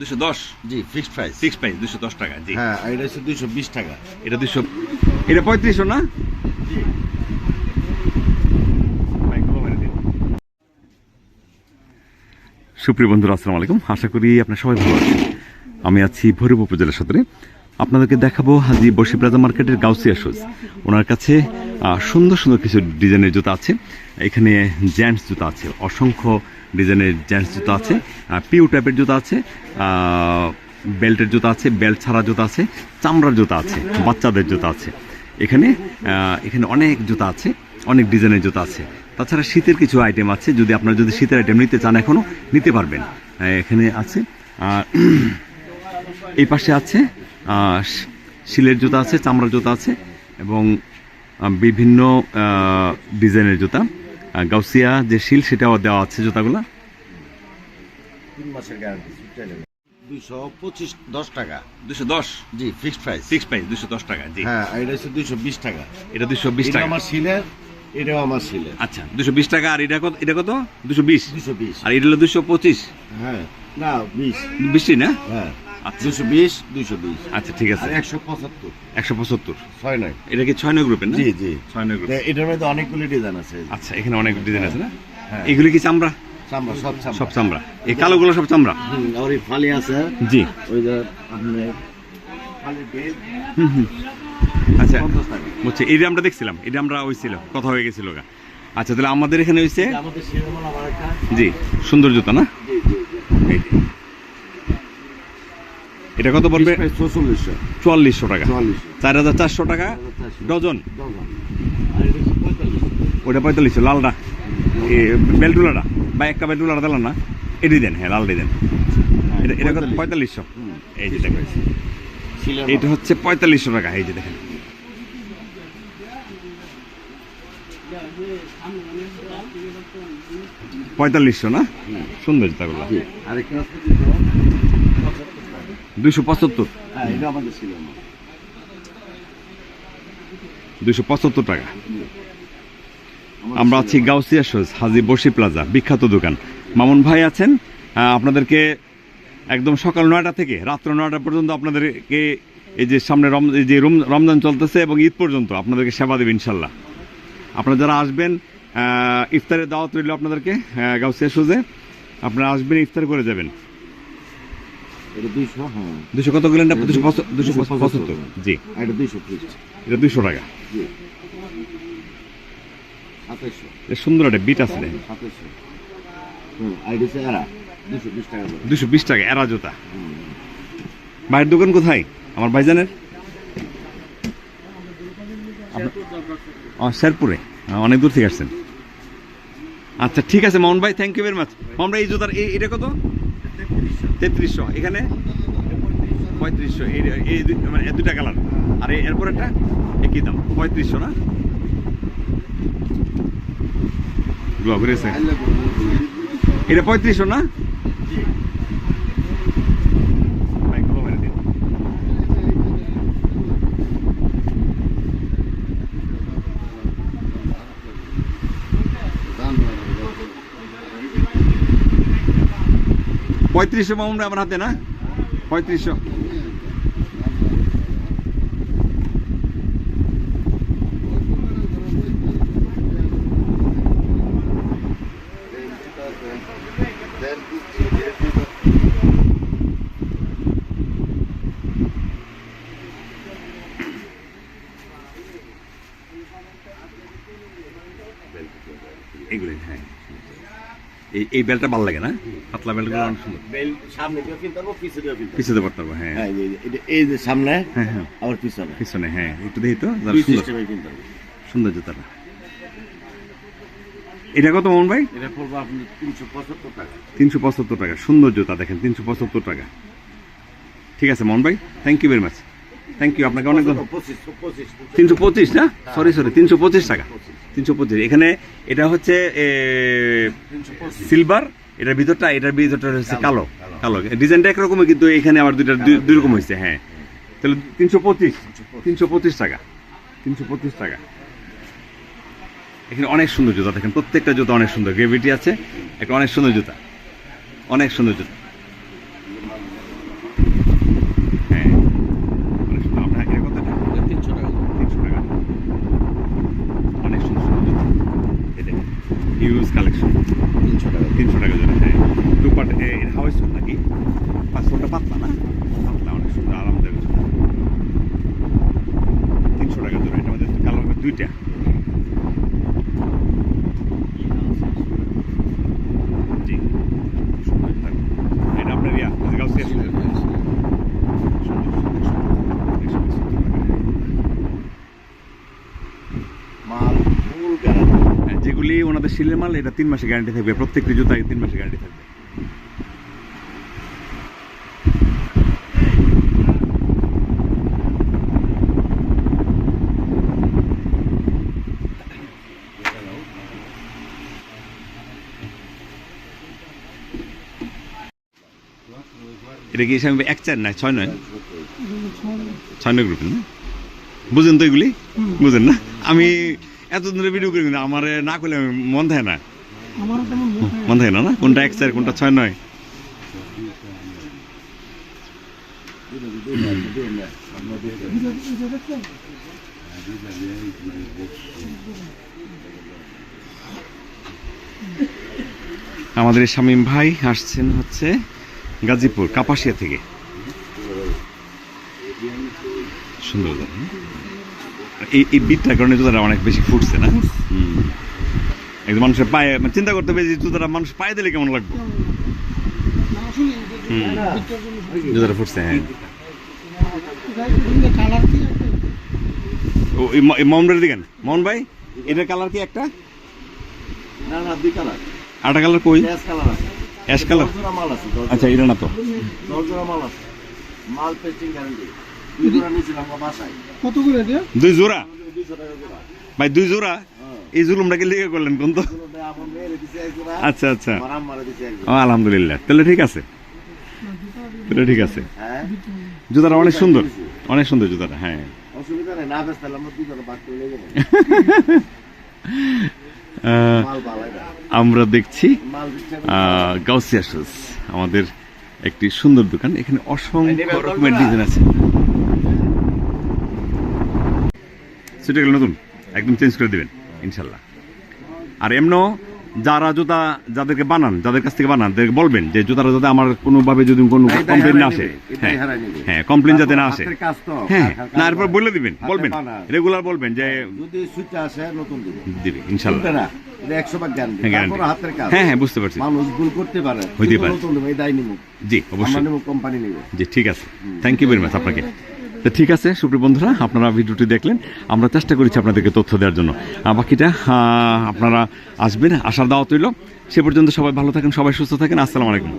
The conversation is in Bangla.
দুশো দশ? জি ফিক্সড প্রাইস সিক্স প্রাইস দুশো দশ টাকা জি। হ্যাঁ এটা হচ্ছে দুইশো বিশ টাকা। এটা দুশো এটা পঁয়ত্রিশশো না? সুপ্রিয় বন্ধুরা আসসালামু আলাইকুম। আশা করি আপনার সবাই ভালো আছেন। আমি আছি ভৈরব উপজেলা সদরে। আপনাদেরকে দেখাবো হাজি বসি প্লাজা মার্কেটের গাউসিয়া শুজ ওনার কাছে সুন্দর সুন্দর কিছু ডিজাইনের জুতা আছে। এখানে জ্যান্টস জুতা আছে। অসংখ্য ডিজাইনের জেন্টস জুতা আছে পিউ টাইপের জুতা আছে বেল্টের জুতা আছে, বেল্ট ছাড়া জুতা আছে, চামড়ার জুতা আছে, বাচ্চাদের জুতা আছে। এখানে এখানে অনেক জুতা আছে, অনেক ডিজাইনের জুতা আছে। তাছাড়া শীতের কিছু আইটেম আছে, যদি আপনারা যদি শীতের আইটেম নিতে চান এখনও নিতে পারবেন। এখানে আছে, আর এই পাশে আছে শিলের জুতা আছে, চামড়ার জুতা আছে, এবং বিভিন্ন ডিজাইনের জুতা। গাউসিয়া যে শিল সেটাও দেওয়া আছে জুতাগুলো। তিন মাসের গ্যারান্টি দুইশো পঁচিশ দশ টাকা। দুশো দশ? জি ফিক্সড প্রাইস সিক্স প্রাইস দুশো দশ টাকা জি। হ্যাঁ এটা হচ্ছে দুইশো বিশ টাকা। এটা দুশো বিশ টাকা। আমার সিলের এটাও আমার আচ্ছা দুশো বিশ টাকা আর এটা কত এটা কত? দুশো বিশ? দুশো বিশ। আর এটা হলো দুশো পঁচিশ? হ্যাঁ না বিশ। বেশি না? হ্যাঁ। দুশো বিশ দুইশো বিশ। আচ্ছা ঠিক আছে। একশো পঁচাত্তর। একশো পঁচাত্তর। ছয় নয়। এটা কি ছয় নয় গ্রুপের না? জি জি। ছয় নয় গ্রুপ এটার মধ্যে অনেকগুলি ডিজাইন আছে। আচ্ছা এখানে অনেক ডিজাইন আছে না? হ্যাঁ। এগুলি কি চামড়া? চামড়া সব চামড়া। সব চামড়া। এই কালোগুলো সব চামড়া? আর এই ফালি আছে। জি। ওই যে আচ্ছা বুঝছি। এটা আমরা দেখছিলাম। এটা আমরা ওই ছিল কথা হয়ে গেছিল গা। আচ্ছা তাহলে আমাদের এখানে হয়েছে জি সুন্দর জুতা না? জি জি। এটা কত পড়বে? চুয়াল্লিশশো। টাকা। চার হাজার চারশো টাকা? ডজন? ওটা পঁয়তাল্লিশশো লালটা বেলটুলাটা বা একটা বেলটুলাটা দিলাম না? এটি দেন হ্যাঁ লালটি দেন। এটা এটা কত? পঁয়তাল্লিশশো। এই যে দেখেন। এটা হচ্ছে পঁয়তাল্লিশশো টাকা এই যে দেখেন। পঁয়তাল্লিশশো না? সুন্দর জুতাগুলো। আরেকটা দুইশো পঁচাত্তর। হ্যাঁ দুইশো পঁচাত্তর টাকা। আমরা আছি গাউসিয়া শোজ হাজি বসি প্লাজা বিখ্যাত দোকান। মামুন ভাই আছেন আপনাদেরকে একদম সকাল নয়টা থেকে রাত্র নয়টা পর্যন্ত আপনাদেরকে এই যে সামনে রম এই যে রম- রমজান চলতেছে এবং ঈদ পর্যন্ত আপনাদেরকে সেবা দেবে ইনশাল্লাহ। আপনারা যারা আসবেন আহ, ইফতারের দাওয়াত রইল আপনাদেরকে গাউসিয়া শোজে আপনারা আসবেন ইফতার করে যাবেন। দুশো কত গেলেন দুশো দুশো পঁচাত্তর। জি। এটা ফিক্সড এটা দুশো টাকা। সুন্দর একটা বিট আছে দুশো বিশ টাকা। দুশো টাকা এরা জুতা। ভাইয়ের দোকান কোথায়? আমার ভাইজানের? শেরপুরে। অনেক দূর থেকে আসছেন। আচ্ছা ঠিক আছে মোহন ভাই thank you very much Mohan ভাই এই জুতার এটা কত? তেত্রিশশো। এখানে পঁয়ত্রিশশো। এই এই মানে দুটা কালার। আর এরপর একটা একই দাম। পঁয়ত্রিশশো না? এটা পঁয়ত্রিশশো না ভাই, খবর মেরে দিন। পঁয়ত্রিশশো ভাই আমার হাতে না? পঁয়ত্রিশশো। এইগুলো হ্যাঁ। এই এই বেলটা ভালো লাগে না? পাতলা বেলগুলো অনেক সুন্দর। বেল সামনে দিয়েও কিনতে পারব পিছনে দিয়েও কিনতে পারব। পিছাতে পারতে পারব হ্যাঁ। হ্যাঁ এই যে- সামনে হ্যাঁ হ্যাঁ। আবার পিছনে। পিছনে হ্যাঁ একটু দেখি তো সিস্টেমে কিনতে পারব। সুন্দর জুতাটা। এটা কত মোহন ভাই? এটা পড়ব আপনি তিনশো পঁচাত্তর টাকা। তিনশো পঁচাত্তর টাকা সুন্দর জুতা দেখেন তিনশো পঁচাত্তর টাকা। ঠিক আছে মোহন ভাই thank you very much thank you আপনাকে অনেক তিনশো পঁচিশ না? সরি সরি তিনশো পঁচিশ টাকা। তিনশো পঁচিশ। এখানে এটা হচ্ছে সিলভার এটার ভিতরটা এটার ভিতরটা হচ্ছে কালো কালো ডিজাইনটা একরকমই কিন্তু এখানে আবার দুইটা দুই- দুই রকম হয়েছে হ্যাঁ। তাহলে তিনশো পঁচিশ তিনশো পঁচিশ। টাকা। তিনশো পঁচিশ টাকা। এখানে অনেক সুন্দর জুতা দেখেন প্রত্যেকটা জুতা অনেক সুন্দর। গ্রেভিটি আছে একটা অনেক সুন্দর জুতা। অনেক সুন্দর জুতা হ্যাঁ অনেক সুন্দর আপনার এর কত টাকা? তিনশো টাকা তিনশো টাকা অনেক সুন্দর সুন্দর জুতো এটা হিউজ কালেকশন তিনশো টাকা। তিনশো টাকা জোরে হ্যাঁ। দুপাট হাওয়াই স্টোন নাকি? পাঁচশোটা পাতলা না? পাতলা অনেক সুন্দর আরামদায়ক তিনশো টাকা জোরে এটা আমাদের কালার দুইটা জি সুন্দর থাকবে। এটা আপনার ইয়া গাউসিয়া সুন্দর সুন্দর সুন্দর সুন্দর মাল ফুল গ্যারান্টি হ্যাঁ, শিলের মাল এটা তিন মাসে গ্যারান্টি থাকবে। প্রত্যেকটি জুতায় তিন মাসে গ্যারান্টি থাকবে। এটা কি হিসাবে এক চার নয় ছয় নয়? ছয় নয় গ্রুপের না? বুঝেন তো এগুলি? বুঝেন না? আমি এত ধরে ভিডিও করি কিন্তু আমার না করলে মন থাকে না। মন থাকে না না কোনটা এক চার কোনটা ছয় নয়? আমাদের শামীম ভাই আসছেন হচ্ছে গাজীপুর কাপাসিয়া থেকে সুন্দর হুম? এই এই বিটটার কারণে জুতাটা অনেক বেশি ফুটছে না? একদম মানুষের পায়ে মানে চিন্তা করতে হবে যে জুতাটা মানুষ পায়ে দিলে কেমন লাগবে? জুতাটা ফুটছে হ্যাঁ? ও এই ম- এই মোহন ভাই এটার কালার কি একটা? না না দুই কালার। আটা কালার কই? গ্যাস কালার আছে। Ash colour? দশ জোড়া মাল আছে দশ আচ্ছা এটা না তো। মাল আছে। মাল পেস্টিং গ্যারান্টি দুই কত করে জোড়া? ভাই দুই জোড়া? হ্যাঁ। এই জুলুমটাকে লিখে করলেন কোন তো? আচ্ছা আচ্ছা। আমার আম্মারে দিছে এক ও আলহামদুলিল্লাহ। তাহলে ঠিক আছে। তাহলে ঠিক আছে। হ্যাঁ? জুতাটা অনেক সুন্দর। অনেক সুন্দর জুতাটা হ্যাঁ। অসুবিধা নেই না বেশ তাহলে আমরা দেখছি আমাদের একটি সুন্দর দোকান। এখানে অসংখ্য রকমের ডিজাইন আছে। সেটা গেল নতুন একদম চেঞ্জ করে দিবেন ইনশাল্লাহ। আর এমনও যারা জুতা যাদেরকে বানান যাদের কাছ থেকে বানান তাদেরকে বলবেন যে জুতাটা যাতে আমার কোনোভাবে যদি কোনো কমপ্লেন না আসে। হ্যাঁ নিবে। হ্যাঁ কমপ্লেন যাতে না আসে। হ্যাঁ না এরপর বলে দিবেন বলবেন রেগুলার বলবেন যে যদি সুইচটা আসে নতুন দিব। ইনশাল্লাহ। হ্যাঁ হ্যাঁ হ্যাঁ বুঝতে পারছি। মানুষ ভুল করতে পারে হইতে পারে। জি অবশ্যই। কোম্পানি নেবে জি ঠিক আছে। থ্যাংক ইউ ভেরি মাচ আপনাকে। তো ঠিক আছে, সুপ্রিয় বন্ধুরা, আপনারা ভিডিওটি দেখলেন। আমরা চেষ্টা করেছি আপনাদেরকে তথ্য দেওয়ার জন্য। বাকিটা আপনারা আসবেন, আসার দাওয়া তৈল সে পর্যন্ত সবাই ভালো থাকেন, সবাই সুস্থ থাকেন। আসসালামু আলাইকুম।